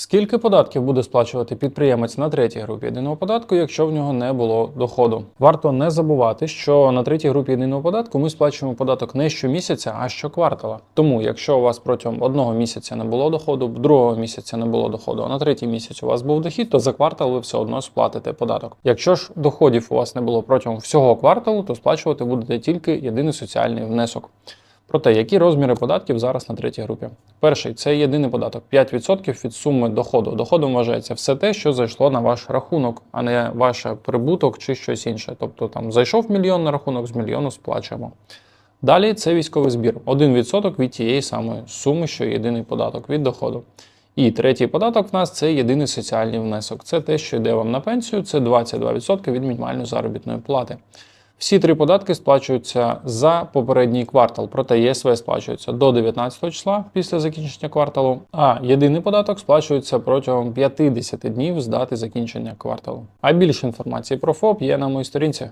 Скільки податків буде сплачувати підприємець на третій групі єдиного податку, якщо в нього не було доходу? Варто не забувати, що на третій групі єдиного податку ми сплачуємо податок не щомісяця, а щоквартала. Тому, якщо у вас протягом одного місяця не було доходу, другого місяця не було доходу, а на третій місяць у вас був дохід, то за квартал ви все одно сплатите податок. Якщо ж доходів у вас не було протягом всього кварталу, то сплачувати будете тільки єдиний соціальний внесок. Про те, які розміри податків зараз на третій групі. Перший це єдиний податок 5% від суми доходу. Доходом вважається все те, що зайшло на ваш рахунок, а не ваш прибуток чи щось інше. Тобто там зайшов мільйон на рахунок, з мільйону сплачуємо. Далі це військовий збір 1% від тієї самої суми, що єдиний податок від доходу. І третій податок в нас це єдиний соціальний внесок. Це те, що йде вам на пенсію, це 22% від мінімальної заробітної плати. Всі три податки сплачуються за попередній квартал, проте ЄСВ сплачується до 19 числа після закінчення кварталу, а єдиний податок сплачується протягом 50 днів з дати закінчення кварталу. А більше інформації про ФОП є на моїй сторінці.